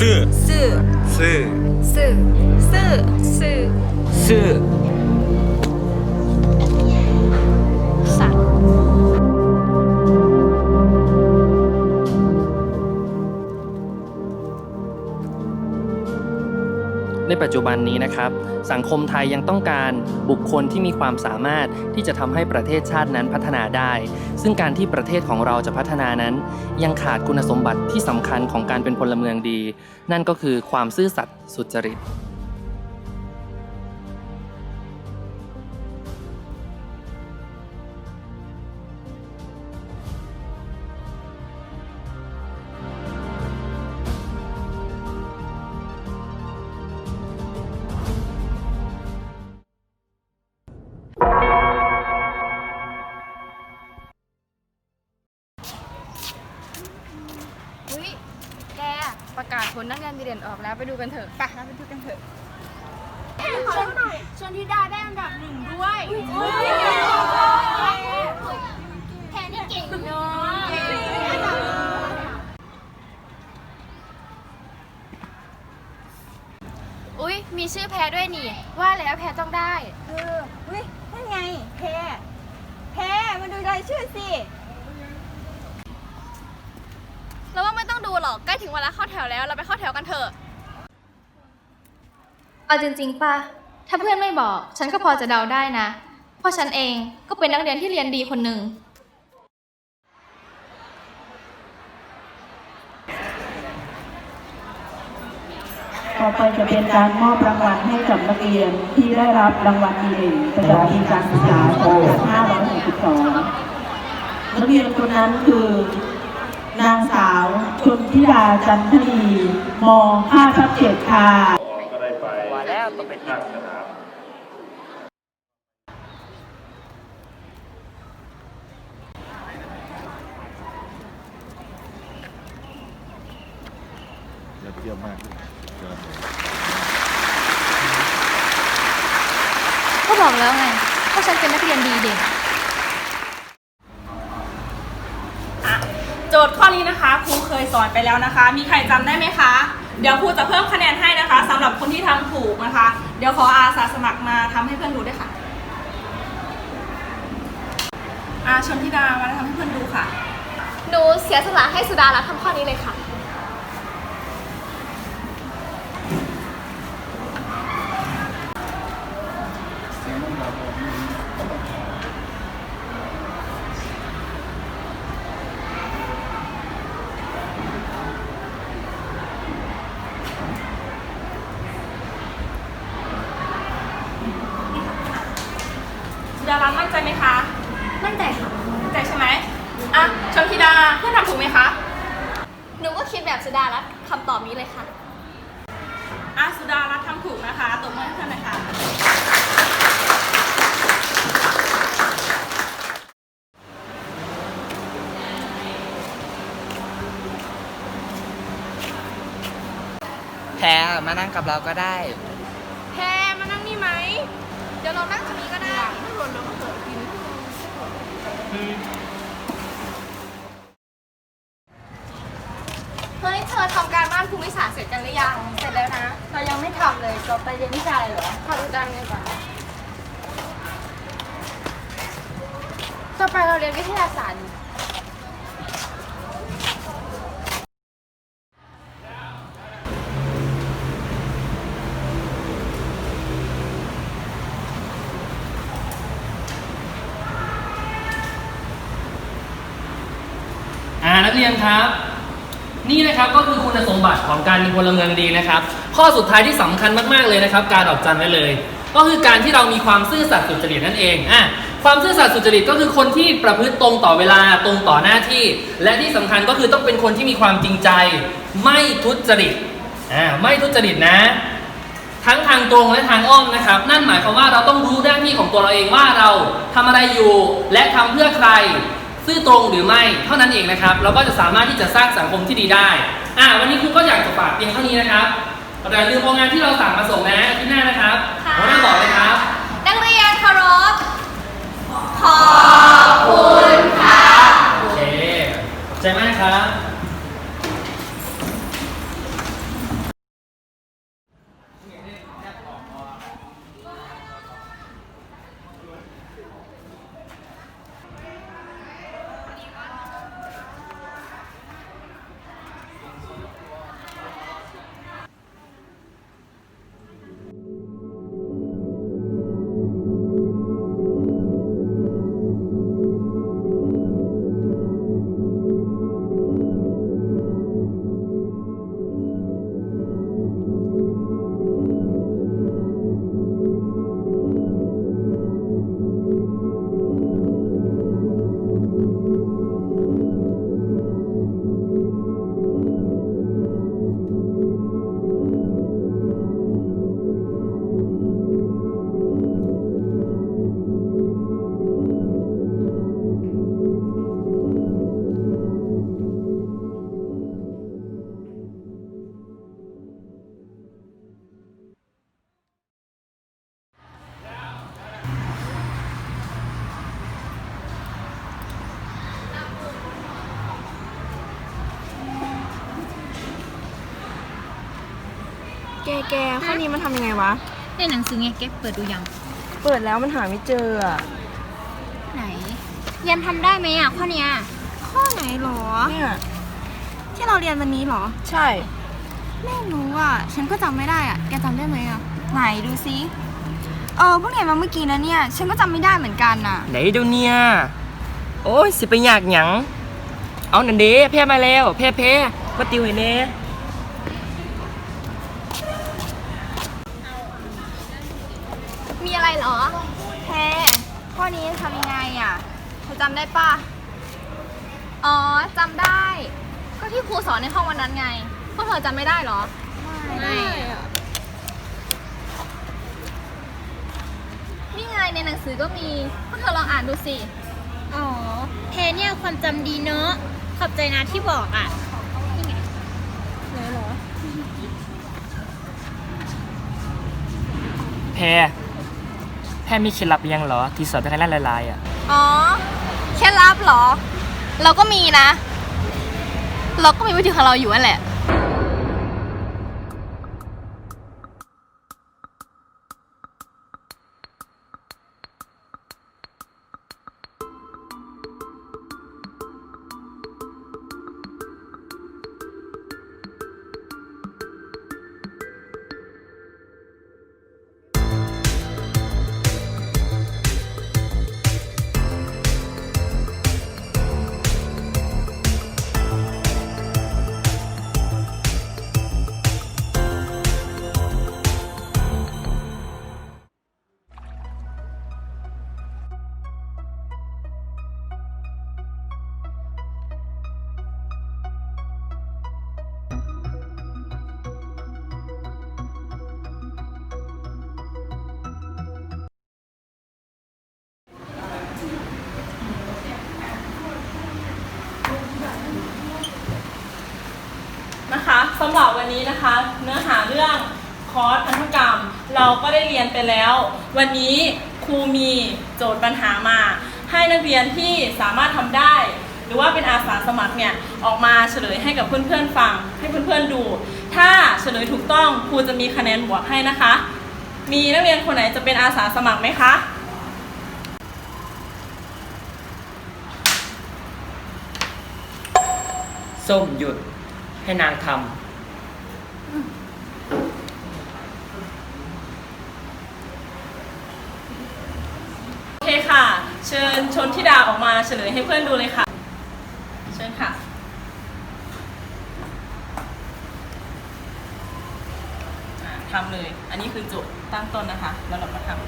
ซื่อซื่อซื่อ ในปัจจุบันนี้นะครับ สังคมไทยยังต้องการบุคคลที่มีความสามารถที่จะทำให้ประเทศชาตินั้นพัฒนาได้ ซึ่งการที่ประเทศของเราจะพัฒนานั้น ยังขาดคุณสมบัติที่สำคัญของการเป็นพลเมืองดี นั่นก็คือความซื่อสัตย์สุจริต ประกาศผลนักเรียนดีเด่นออกแล้วไปดูกันเถอะไปเราไปดูกันเถอะชนทิดาได้อันดับหนึ่งด้วยแทนที่เก่งเนาะอุ้ยมีชื่อแพรด้วยนี่ ว่าแล้วแพรต้องได้ เออเฮ้ยนั่นไง แพรแพรมาดูรายชื่อสิ เราว่าไม่ต้อง ดูหรอกใกล้ถึงเวลาเข้าแถวแล้วเราไปเข้าแถวกันเถอะ เอาจริงๆป่ะ ถ้าเพื่อนไม่บอก ฉันก็พอจะเดาได้นะ เพราะฉันเองก็เป็นนักเรียนที่เรียนดีคนหนึ่ง ต่อไปจะเป็นการมอบรางวัลให้กับนักเรียนที่ได้รับรางวัลดีเด่นประจำปีการศึกษา2562นักเรียนคนนั้นคือ นางสาวชนธิดาจันทนีม 5 ทับ7ค่ะ ก็ได้ไปว่าแล้วต้องไปนั่งสนาม ยอดเยี่ยมมากยอดเลย ก็บอกแล้วไงว่าฉันเป็นนักเรียนดีเด่น โจทย์ข้อนี้นะคะครูเคยสอน ไปแล้วนะคะ มีใครจำได้ไหมคะ เดี๋ยวครูจะเพิ่มคะแนนให้นะคะสำหรับคนที่ทำถูกนะคะ เดี๋ยวขออาสาสมัครมาทำให้เพื่อนดูด้วยค่ะ อาชนธิดามาทำให้เพื่อนดูค่ะ หนูเสียสละให้สุดารับทำข้อนี้เลยค่ะ ดารามั่นใจไหมคะ มั่นใจค่ะ มั่นใจใช่ไหมอะชนธิดาเพื่อนทำถูกไหมคะ หนูก็คิดแบบสุดารับคำตอบนี้เลยค่ะ อะสุดารัตน์ทำถูกนะคะตบมือให้เพื่อนหน่อยค่ะ แพรมานั่งกับเราก็ได้ แพรมานั่งนี่ไหม เดี๋ยวเรานั่งตรงนี้ก็ได้ถ้าหล่นเราก็เกิดกินเฮ้ยเธอทำการบ้านภูมิศาสตร์เสร็จกันหรือยัง เสร็จแล้วนะ เรายังไม่ทำเลยต่อไปเรียนวิชาอะไรเหรอ ขอดูดังเลยก่อนต่อไปเราเรียนวิทยาศาสตร์ นักเรียนครับ นี่นะครับก็คือคุณสมบัติของการเป็นพลเมืองดีนะครับ ข้อสุดท้ายที่สำคัญมากๆเลยนะครับ การดอกจันไว้เลย ก็คือการที่เรามีความซื่อสัตย์สุจริตนั่นเองอะความซื่อสัตย์สุจริตก็คือคนที่ประพฤติตรงต่อเวลาตรงต่อหน้าที่ และที่สำคัญก็คือต้องเป็นคนที่มีความจริงใจ ไม่ทุจริตอ่าไม่ทุจริตนะ ทั้งทางตรงและทางอ้อมนะครับ นั่นหมายความว่าเราต้องรู้หน้าที่ของตัวเราเองว่าเราทำอะไรอยู่ และทำเพื่อใคร ซื่อตรงหรือไม่เท่านั้นเองนะครับ เราก็จะสามารถที่จะสร้างสังคมที่ดีได้อ่าวันนี้ครูก็อยากจะฝากเพียงเท่านี้นะครับอย่าลืมโรงงานที่เราสั่งมาส่งนะอาที่หน้านะครับค่ะหัวหน้าบอกเลยครับ นักเรียนเคารพโอเคขอบใจมากครับ แกข้อนี้มันทำยังไงวะ ในหนังสือไงแกเปิดดูยัง เปิดแล้วมันหาไม่เจออะไหน ยันทำได้ไหมอะข้อเนี้ยข้อไหนหรอ เนี่ยที่เราเรียนวันนี้เหรอ ใช่ ไม่รู้อะ ฉันก็จำไม่ได้อะ แกจำได้ไหมอะ ไหนดูซิ เออเพิ่งเรียนมาเมื่อกี้นะเนี่ย ฉันก็จำไม่ได้เหมือนกันน่ะ ไหนเดี๋ยวเนี่ยโอ้ยสิไปอยากหยัง เอานันเด้แพ้มาแล้ว แพ้แพ้มาติวให้แน่ เหรอแพรข้อนี้ทำยังไงอะเธอจำได้ปะอ๋อจำได้ ก็ที่ครูสอนในห้องวันนั้นไงพวกเธอจำไม่ได้เหรอ ไม่ นี่ไงในหนังสือก็มีพวกเธอลองอ่านดูสิ อ๋อแพรเนี่ยความจำดีเนอะ ขอบใจนะที่บอกอะแพ้แพ้ มีเคล็ดลับยังเหรอ ที่สอนให้คะแนนละลายอะ อ๋อเคล็ดลับเหรอ เราก็มีนะ เราก็มีวิธีของเราอยู่นั่นแหละ สำหรับวันนี้นะคะ เนื้อหาเรื่องคอร์สพันธุกรรม เราก็ได้เรียนไปแล้ว วันนี้ครูมีโจทย์ปัญหามา ให้นักเรียนที่สามารถทำได้ หรือว่าเป็นอาสาสมัครเนี่ยออกมาเฉลยให้กับเพื่อนๆฟัง ให้เพื่อนๆดู ถ้าเฉลยถูกต้องครูจะมีคะแนนบวกให้นะคะ มีนักเรียนคนไหนจะเป็นอาสาสมัครไหมคะส้มหยุดให้นางทำ โอเคค่ะ เชิญชนทิดาออกมาเฉลยให้เพื่อนดูเลยค่ะ เชิญค่ะ อ่าทำเลย อันนี้คือโจทย์ตั้งต้นนะคะ แล้วเราก็ทำ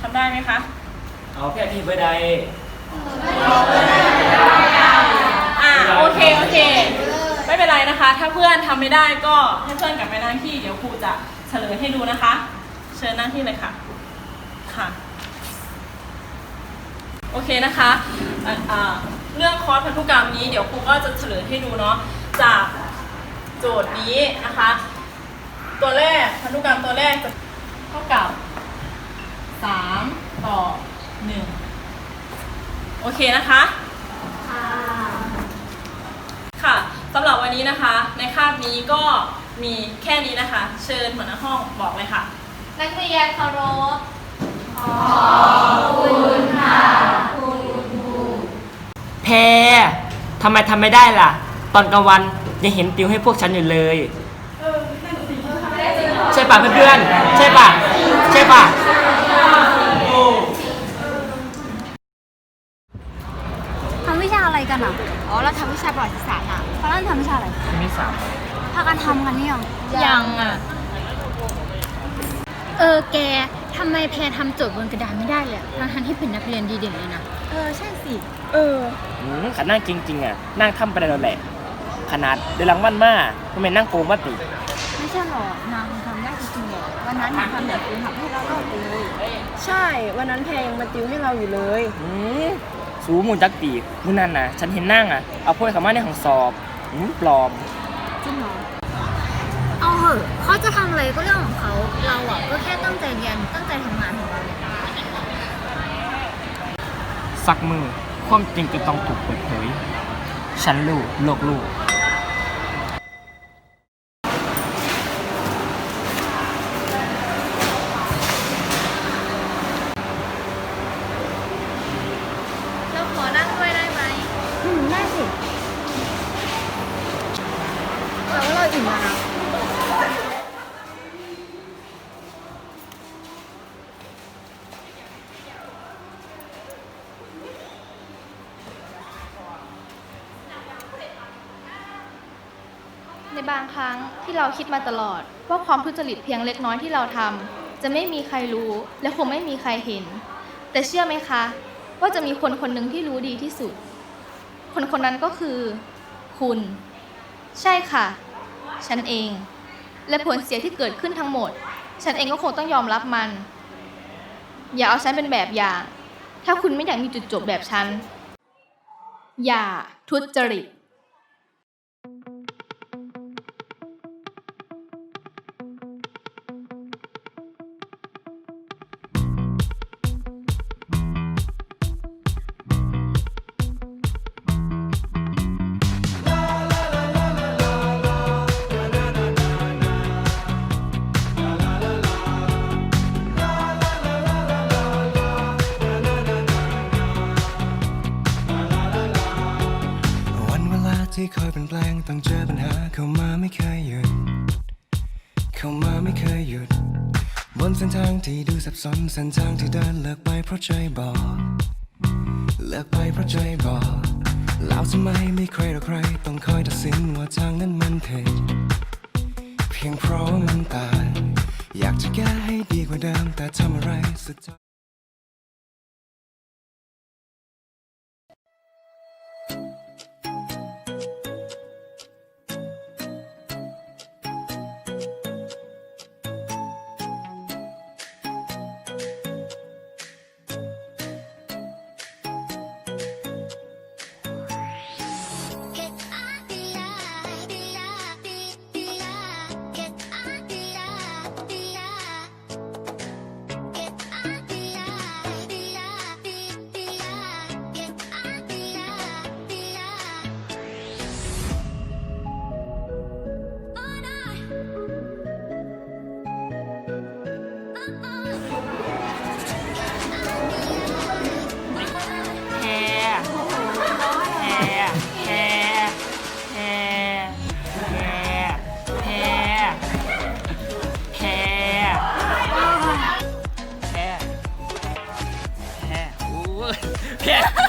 ทำได้ไหมคะ เอาแพ้พี่เบอร์ใดอ่าโอเคโอเค ไม่เป็นไรนะคะ ถ้าเพื่อนทำไม่ได้ก็ให้เพื่อนกลับไปนั่งที่เดี๋ยวครูจะเฉลยให้ดูนะคะ เชิญนั่งที่เลยค่ะค่ะ โอเคนะคะอ่าอ่าเรื่องคอร์สพันธุกรรมนี้เดี๋ยวครูก็จะเฉลยให้ดูเนาะจากโจทย์นี้นะคะ ตัวแรกพันธุกรรมตัวแรกจะเท่ากับ 3 ต่อ 1โอเคนะคะ ค่ะสำหรับวันนี้นะคะ ในคาบนี้ก็มีแค่นี้นะคะ เชิญหัวหน้าห้องบอกเลยค่ะ นักเรียนเคารพแพ้ทำไมทำไม่ได้ล่ะ ตอนกลางวันยังเห็นติวให้พวกฉันอยู่เลย ใช่ป่ะเพื่อนๆใช่ป่ะ ใช่ป่ะ ทำวิชาอะไร กันอะ อ๋อ เราทำวิชาประวัติศาสตร์อะเขาเล่นทำวิชาอะไรมีสามพากันทำกันนี่ยังยังอะ เออแกทำไมแพรทำโจทย์บนกระดานไม่ได้เลยอะทั้งทันที่เป็นนักเรียนดีเด่นเลยนะ เออ ใช่สิ เออ อืมขันนั่งจริงๆอะ นั่งทำไปได้แล้วแหละ ขนาดเดือนหลังวันมาทำไมนั่งโกงมาติไม่ใช่หรอกนางทำได้จริงๆหรอวันนั้นนางทำแบบคุณทำให้เรารอดเลย ใช่ วันนั้นแพรยังมาติวให้เราอยู่เลย อืม สูหมูจักตีมูนั่นนะฉันเห็นนั่งอะ เอาพวกเขามาในห้องสอบอืมปลอม จริงเหรอเอาเหอะเขาจะทำอะไรก็เรื่องของเขา เราอะก็แค่ตั้งใจเรียนตั้งใจทำงานของเราสักมือ ความจริงก็ต้องถูกเปิดเผย ฉันรู้โลกรู้ เราขอนั่งด้วยได้ไหม อืมได้สิ แต่ว่าเราอิ่มแล้วนะ ในบางครั้ง ที่เราคิดมาตลอด ว่าความทุจริตเพียงเล็กน้อยที่เราทำจะไม่มีใครรู้ และคงไม่มีใครเห็น แต่เชื่อไหมคะ ว่าจะมีคนคนหนึ่งที่รู้ดีที่สุด คนคนนั้นก็คือ คุณ ใช่ค่ะ ฉันเอง และผลเสียที่เกิดขึ้นทั้งหมด ฉันเองก็คงต้องยอมรับมัน อย่าเอาฉันเป็นแบบอย่าง ถ้าคุณไม่อยากมีจุดจบแบบฉัน อย่าทุจริต สันเส้นทางที่เดินเลิกไปเพราะใจบอก เลิกไปเพราะใจบอกแล้วทำไมไม่ใครหรอใคร ต้องคอยตัดสินว่าทางนั้นมันผิดเพียงเพราะมันต่างอยากจะแก้ให้ดีกว่าเดิมแต่ทำอะไรสุดท้าย 骗。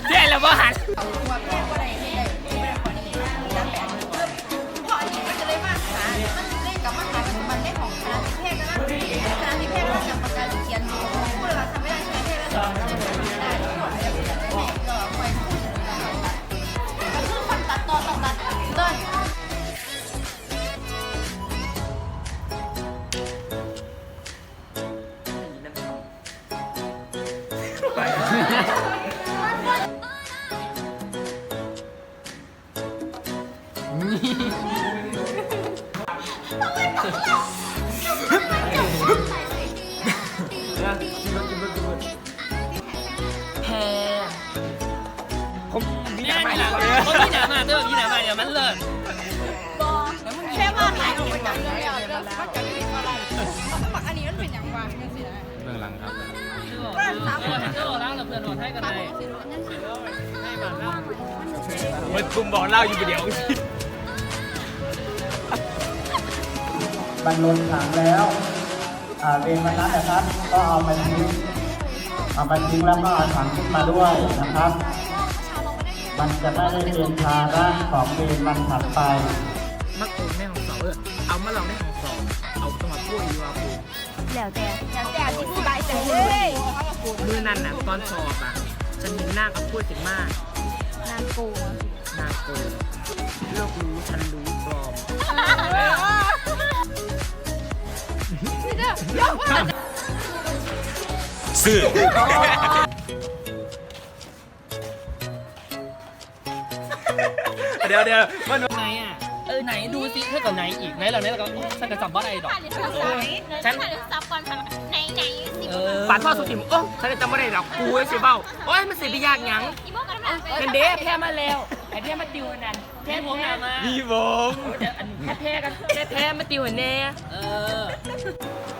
มันคุมบอกเล่าอยู่ประเดี๋ยวบรรลุถังแล้ว อ่าเรวันนั้นนะครับ ก็เอาไปทิ้งเอาไปทิ้งแล้วก็เอาถังขึ้นมาด้วยนะครับ มันจะไม่ได้เป็นภาระของเวรวันถัดไปมักโอนแม่ของสองเออเอามาลองได้ของสองเอาตัวมาพูดอยู่ว่าพู แล้วแต่แล้วแต่ที่สบายใจเลยมือนั่นน่ะตอนสอบอะ ฉันเห็นหน้ากับพูดถึงมาก นางโกงนางโกงโลกรู้ฉันรู้ปลอมซื่อเดี๋ยวเดี๋ยวมัน ไหนอะเออไหนดูซิเท่ากับไหนอีกไหนเราไหนเราก็ฉันก็จำว่าอะไรดอกฉันซับก่อนค่ะไหนไหนสิเออปาดท่อสุดทิมโอ้ฉันจำไม่ได้หรอกกูไอ้สิเบ้าโอ้ยมันสิไปยากหยังอีโมกันมานันเด้แพ้มาแล้วไอ้แพ้มาติวอันนั่นแพ้ผมมาพี่ผมเดี๋ยวอันแพ้แพ้กันแพ้แพ้มาติวอันแน่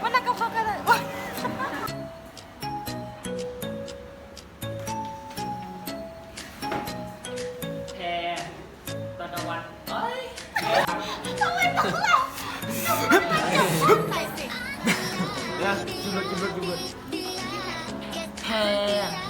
วันนั้นก็เขากันเลย Yeah. Hey.